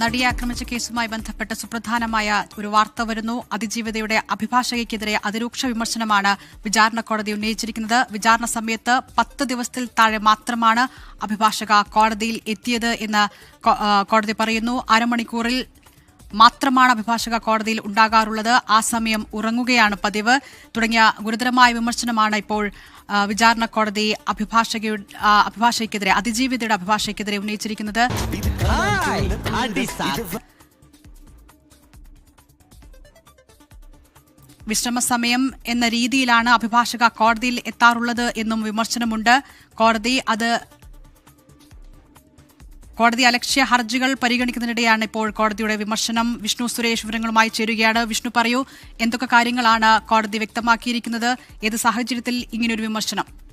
നടിയെ ആക്രമിച്ച കേസുമായി ബന്ധപ്പെട്ട് സുപ്രധാനമായ ഒരു വാർത്ത വരുന്നു. അതിജീവിതയുടെ അഭിഭാഷകയ്ക്കെതിരെ അതിരൂക്ഷ വിമർശനമാണ് വിചാരണ കോടതി ഉന്നയിച്ചിരിക്കുന്നത്. വിചാരണ സമയത്ത് പത്ത് ദിവസത്തിൽ താഴെ മാത്രമാണ് അഭിഭാഷക കോടതിയിൽ എത്തിയത് എന്ന് കോടതി പറയുന്നു. അരമണിക്കൂറിൽ മാത്രമാണ് അഭിഭാഷക കോടതിയിൽ ഉണ്ടാകാറുള്ളത്. ആ സമയം ഉറങ്ങുകയാണ് പതിവ്. തുടങ്ങിയ ഗുരുതരമായ വിമർശനമാണ് ഇപ്പോൾ വിചാരണ കോടതി അഭിഭാഷകയുടെ അഭിഭാഷകയ്ക്കെതിരെ അതിജീവിതയുടെ അഭിഭാഷകയ്ക്കെതിരെ ഉന്നയിച്ചിരിക്കുന്നത്. വിശ്രമസമയം എന്ന രീതിയിലാണ് അഭിഭാഷക കോടതിയിൽ എത്താറുള്ളത് എന്നും വിമർശനമുണ്ട്. കോടതി അത് കോടതി അലക്ഷ്യ ഹർജികൾ പരിഗണിക്കുന്നതിനിടെയാണ് ഇപ്പോൾ കോടതിയുടെ വിമർശനം. വിഷ്ണു സുരേഷ് വിവരങ്ങളുമായി ചേരുകയാണ്. വിഷ്ണു പറയൂ എന്തൊക്കെ കാര്യങ്ങളാണ് കോടതി വ്യക്തമാക്കിയിരിക്കുന്നത്? ഏത് സാഹചര്യത്തിൽ ഇങ്ങനെയൊരു വിമർശനം?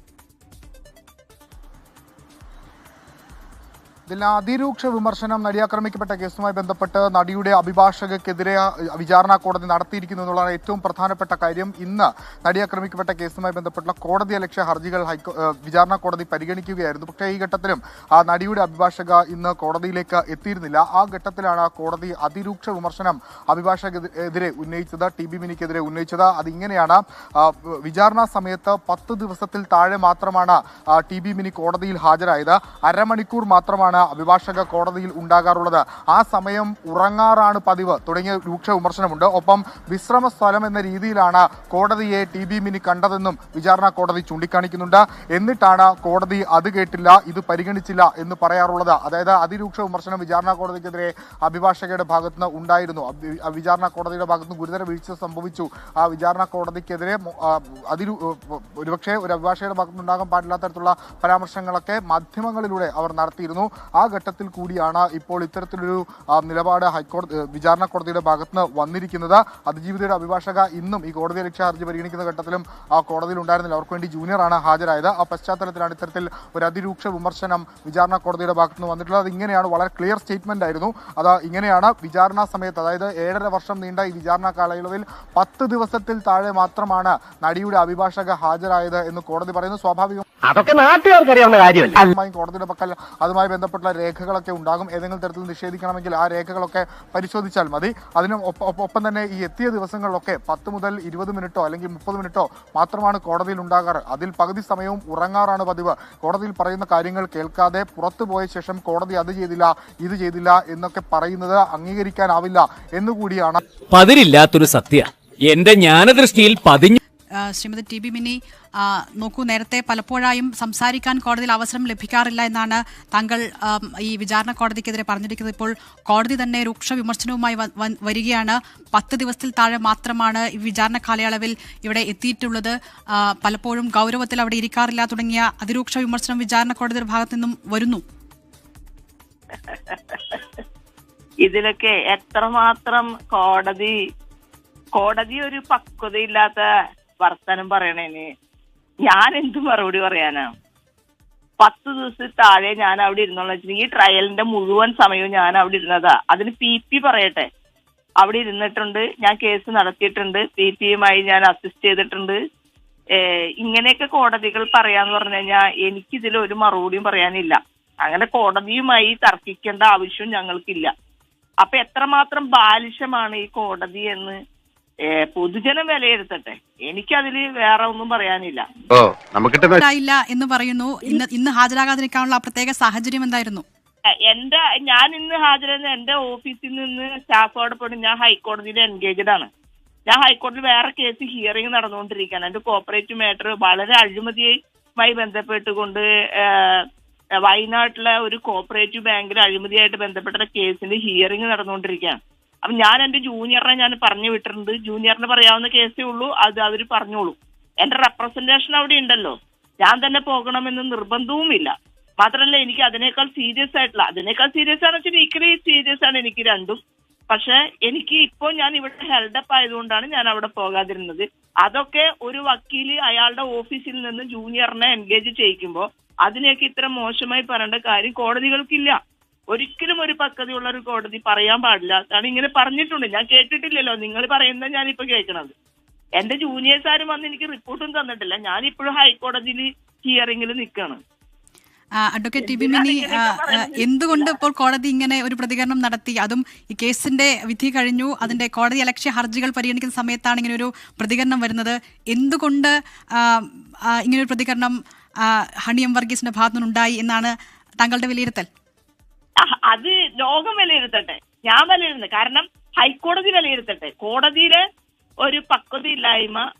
ഇതിൽ അതിരൂക്ഷ വിമർശനം നടി ആക്രമിക്കപ്പെട്ട കേസുമായി ബന്ധപ്പെട്ട് നടിയുടെ അഭിഭാഷകക്കെതിരെ വിചാരണ കോടതി നടത്തിയിരിക്കുന്നു എന്നുള്ളതാണ് ഏറ്റവും പ്രധാനപ്പെട്ട കാര്യം. ഇന്ന് നടി ആക്രമിക്കപ്പെട്ട കേസുമായി ബന്ധപ്പെട്ടുള്ള കോടതി അലക്ഷ്യ ഹർജികൾ ഹൈക്കോ വിചാരണ കോടതി പരിഗണിക്കുകയായിരുന്നു. പക്ഷേ ഈ ഘട്ടത്തിലും ആ നടിയുടെ അഭിഭാഷക ഇന്ന് കോടതിയിലേക്ക് എത്തിയിരുന്നില്ല. ആ ഘട്ടത്തിലാണ് കോടതി അതിരൂക്ഷ വിമർശനം അഭിഭാഷകെതിരെ ഉന്നയിച്ചത് ടി ബി മിനിക്കെതിരെ ഉന്നയിച്ചത്. അതിങ്ങനെയാണ് വിചാരണ സമയത്ത് പത്ത് ദിവസത്തിൽ താഴെ മാത്രമാണ് ടി ബി മിനി കോടതിയിൽ ഹാജരായത്. അരമണിക്കൂർ മാത്രമാണ് അഭിഭാഷക കോടതിയിൽ ഉണ്ടാകാറുള്ളത്. ആ സമയം ഉറങ്ങാറാണ് പതിവ് തുടങ്ങിയ രൂക്ഷ വിമർശനമുണ്ട്. ഒപ്പം വിശ്രമ സ്ഥലം എന്ന രീതിയിലാണ് കോടതിയെ ടി ബി മിനി കണ്ടതെന്നും വിചാരണ കോടതി ചൂണ്ടിക്കാണിക്കുന്നുണ്ട്. എന്നിട്ടാണ് കോടതി അത് കേട്ടില്ല ഇത് പരിഗണിച്ചില്ല എന്ന് പറയാറുള്ളത്. അതായത് അതിരൂക്ഷ വിമർശനം വിചാരണ കോടതിക്കെതിരെ അഭിഭാഷകയുടെ ഭാഗത്തുനിന്ന് ഉണ്ടായിരുന്നു. വിചാരണ കോടതിയുടെ ഭാഗത്തുനിന്ന് ഗുരുതര വീഴ്ച സംഭവിച്ചു. ആ വിചാരണ കോടതിക്കെതിരെ അതിരു ഒരുപക്ഷെ ഒരു അഭിഭാഷകയുടെ ഭാഗത്തുനിന്ന് ഉണ്ടാകാൻ പാടില്ലാത്ത തരത്തിലുള്ള പരാമർശങ്ങളൊക്കെ മാധ്യമങ്ങളിലൂടെ അവർ നടത്തിയിരുന്നു. ആ ഘട്ടത്തിൽ കൂടിയാണ് ഇപ്പോൾ ഇത്തരത്തിലൊരു നിലപാട് ഹൈക്കോടതി വിചാരണ കോടതിയുടെ ഭാഗത്തുനിന്ന് വന്നിരിക്കുന്നത്. അതിജീവിതയുടെ അഭിഭാഷക ഇന്നും ഈ കോടതി രക്ഷാ ഹർജി പരിഗണിക്കുന്ന ഘട്ടത്തിലും ആ കോടതിയിൽ ഉണ്ടായിരുന്നില്ല. അവർക്ക് വേണ്ടി ജൂനിയറാണ് ഹാജരായത്. ആ പശ്ചാത്തലത്തിലാണ് ഇത്തരത്തിൽ ഒരു അതിരൂക്ഷ വിമർശനം വിചാരണ കോടതിയുടെ ഭാഗത്തുനിന്ന് വന്നിട്ടുള്ളത്. അത് ഇങ്ങനെയാണ് വളരെ ക്ലിയർ സ്റ്റേറ്റ്മെന്റ് ആയിരുന്നു. അത് ഇങ്ങനെയാണ് വിചാരണ സമയത്ത് അതായത് ഏഴര വർഷം നീണ്ട ഈ വിചാരണ കാലയളവിൽ പത്ത് ദിവസത്തിൽ താഴെ മാത്രമാണ് നടിയുടെ അഭിഭാഷക ഹാജരായത് എന്ന് കോടതി പറയുന്നു. സ്വാഭാവികം അതൊക്കെ നാട്ടുകാർക്ക് അറിയാവുന്ന കാര്യമല്ല കോടതിയുടെ പക്കൽ അതുമായി ബന്ധപ്പെട്ട രേഖകളൊക്കെ ഉണ്ടാകും. ഏതെങ്കിലും തരത്തിൽ നിഷേധിക്കണമെങ്കിൽ ആ രേഖകളൊക്കെ പരിശോധിച്ചാൽ മതി. അതിനും ഒപ്പ- തന്നെ ഈ എത്തിയ ദിവസങ്ങളിലൊക്കെ പത്ത് മുതൽ ഇരുപത് മിനിറ്റോ അല്ലെങ്കിൽ മുപ്പത് മിനിറ്റോ മാത്രമാണ് കോടതിയിൽ ഉണ്ടാകാറ്. അതിൽ പകുതി സമയവും ഉറങ്ങാറാണ് പതിവ്. കോടതിയിൽ പറയുന്ന കാര്യങ്ങൾ കേൾക്കാതെ പുറത്തു പോയ ശേഷം കോടതി അത് ചെയ്തില്ല ഇത് ചെയ്തില്ല എന്നൊക്കെ പറയുന്നത് അംഗീകരിക്കാനാവില്ല എന്നുകൂടിയാണ്. പതിരില്ലാത്തൊരു സത്യ. എന്റെ ജ്ഞാനദൃഷ്ടിയിൽ പതിഞ്ഞു ശ്രീമതി ടി ബി മിനി നോക്കൂ നേരത്തെ പലപ്പോഴായും സംസാരിക്കാൻ കോടതിയിൽ അവസരം ലഭിക്കാറില്ല എന്നാണ് താങ്കൾ ഈ വിചാരണ കോടതിക്കെതിരെ പറഞ്ഞിരിക്കുന്നത്. ഇപ്പോൾ കോടതി തന്നെ രൂക്ഷ വിമർശനവുമായി വരികയാണ്. പത്ത് ദിവസത്തിൽ താഴെ മാത്രമാണ് ഈ വിചാരണ കാലയളവിൽ ഇവിടെ എത്തിയിട്ടുള്ളത്. പലപ്പോഴും ഗൗരവത്തിൽ അവിടെ ഇരിക്കാറില്ല തുടങ്ങിയ അതിരൂക്ഷ വിമർശനം വിചാരണ കോടതിയുടെ ഭാഗത്തു നിന്നും വരുന്നു. ഇതിലൊക്കെ എത്രമാത്രം കോടതി കോടതി ഒരു പക്വതയില്ലാത്ത വർത്തനം പറയണേന് ഞാൻ എന്ത് മറുപടി പറയാനാ? പത്ത് ദിവസത്തിൽ താഴെ ഞാൻ അവിടെ ഇരുന്നുള്ള ഈ ട്രയലിന്റെ മുഴുവൻ സമയവും ഞാൻ അവിടെ ഇരുന്നതാ. അതിന് പി പി പറയട്ടെ. അവിടെ ഇരുന്നിട്ടുണ്ട് ഞാൻ കേസ് നടത്തിയിട്ടുണ്ട് പി പിയുമായി ഞാൻ അസിസ്റ്റ് ചെയ്തിട്ടുണ്ട്. ഇങ്ങനെയൊക്കെ കോടതികൾ പറയാന്ന് പറഞ്ഞു കഴിഞ്ഞാൽ എനിക്കിതിൽ ഒരു മറുപടിയും പറയാനില്ല. അങ്ങനെ കോടതിയുമായി തർക്കിക്കേണ്ട ആവശ്യം ഞങ്ങൾക്കില്ല. അപ്പൊ എത്രമാത്രം ബാലിശമാണ് ഈ കോടതി എന്ന് പൊതുജനം വിലയിരുത്തട്ടെ. എനിക്കതിൽ വേറെ ഒന്നും പറയാനില്ല. ഓ നമുക്ക് ഇല്ല എന്ന് പറയുന്നു. ഇന്ന് ഇന്ന് ഹാജരാകാതിരിക്കാനുള്ള പ്രത്യേക സാഹചര്യം എന്തായിരുന്നു? എന്റെ ഞാൻ ഇന്ന് ഹാജരാകുന്ന എന്റെ ഓഫീസിൽ നിന്ന് സ്റ്റാഫോടൊപ്പം ഞാൻ ഹൈക്കോടതിയിൽ എൻഗേജഡ് ആണ്. ഞാൻ ഹൈക്കോടതിയിൽ വേറെ കേസ് ഹിയറിംഗ് നടന്നുകൊണ്ടിരിക്കുകയാണ്. എന്റെ കോപ്പറേറ്റീവ് മാറ്റർ വളരെ അഴിമതിയുമായി ബന്ധപ്പെട്ടുകൊണ്ട് വയനാട്ടിലെ ഒരു കോപ്പറേറ്റീവ് ബാങ്കിൽ അഴിമതിയായിട്ട് ബന്ധപ്പെട്ട കേസിന്റെ ഹിയറിംഗ് നടന്നുകൊണ്ടിരിക്കുകയാണ്. അപ്പൊ ഞാൻ എന്റെ ജൂനിയറിനെ ഞാൻ പറഞ്ഞു വിട്ടിട്ടുണ്ട്. ജൂനിയറിന് പറയാവുന്ന കേസേ ഉള്ളൂ. അത് അവർ പറഞ്ഞോളൂ. എന്റെ റെപ്രസെന്റേഷൻ അവിടെ ഉണ്ടല്ലോ. ഞാൻ തന്നെ പോകണമെന്ന് നിർബന്ധവുമില്ല. മാത്രമല്ല എനിക്ക് അതിനേക്കാൾ സീരിയസ് ആയിട്ടുള്ള അതിനേക്കാൾ സീരിയസ് ആണ് വെച്ചാൽ ഈക്വലി സീരിയസ് ആണ് എനിക്ക് രണ്ടും. പക്ഷെ എനിക്ക് ഇപ്പോൾ ഞാൻ ഇവിടെ ഹെൽഡപ്പ് ആയതുകൊണ്ടാണ് ഞാൻ അവിടെ പോകാതിരുന്നത്. അതൊക്കെ ഒരു വക്കീൽ അയാളുടെ ഓഫീസിൽ നിന്ന് ജൂനിയറിനെ എൻഗേജ് ചെയ്യിക്കുമ്പോൾ അതിനെയൊക്കെ ഇത്ര മോശമായി പറയേണ്ട കാര്യം കോടതികൾക്കില്ല. ഒരിക്കലും ഒരു പക്വതയുള്ള ഒരു കോടതി പറയാൻ പാടില്ല. കാരണം ഇങ്ങനെ പറഞ്ഞിട്ടുണ്ട്. ഞാൻ കേട്ടിട്ടില്ലല്ലോ. നിങ്ങൾ പറയുന്നത് ഞാനിപ്പോ കേൾക്കണത്. എന്റെ ജൂനിയേഴ്സ് ആരും വന്ന് എനിക്ക് റിപ്പോർട്ടും തന്നിട്ടില്ല. ഞാൻ ഇപ്പോഴും ഹൈക്കോടതിയിൽ ഹിയറിംഗിൽ നിൽക്കുകയാണ് അഡ്വക്കേറ്റ് ടി ബി മിനി എന്തുകൊണ്ട് ഇപ്പോൾ കോടതി ഇങ്ങനെ ഒരു പ്രതികരണം നടത്തി? അതും ഈ കേസിന്റെ വിധി കഴിഞ്ഞു. അതിന്റെ കോടതി അലക്ഷ്യ ഹർജികൾ പരിഗണിക്കുന്ന സമയത്താണ് ഇങ്ങനെ ഒരു പ്രതികരണം വരുന്നത്. എന്തുകൊണ്ട് ഇങ്ങനെ ഒരു ഇങ്ങനൊരു പ്രതികരണം ഹണിയം വർഗീസിന്റെ ഭാഗത്തുനിന്നുണ്ടായി എന്നാണ് താങ്കളുടെ വിലയിരുത്തൽ? അത് ലോകം വിലയിരുത്തട്ടെ. ഞാൻ വിലയിരുന്നു കാരണം ഹൈക്കോടതി വിലയിരുത്തട്ടെ. കോടതിയിലെ ഒരു പക്വതയില്ലായ്മ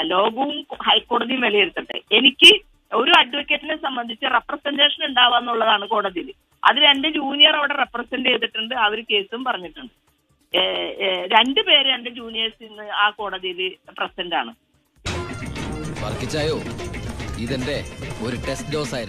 ലോകവും ഹൈക്കോടതിയും വിലയിരുത്തട്ടെ. എനിക്ക് ഒരു അഡ്വക്കേറ്റിനെ സംബന്ധിച്ച് റെപ്രസെന്റേഷൻ ഉണ്ടാവുക എന്നുള്ളതാണ് കോടതിയിൽ. അതിൽ എന്റെ ജൂനിയർ അവിടെ റെപ്രസെന്റ് ചെയ്തിട്ടുണ്ട്. അവർ കേസും പറഞ്ഞിട്ടുണ്ട്. രണ്ടു പേര് എന്റെ ജൂനിയേഴ്സ് ഇന്ന് ആ കോടതിയിൽ പ്രസന്റ് ആണ്. ഒരു ടെസ്റ്റ് ഡോസ് ആയിരുന്നു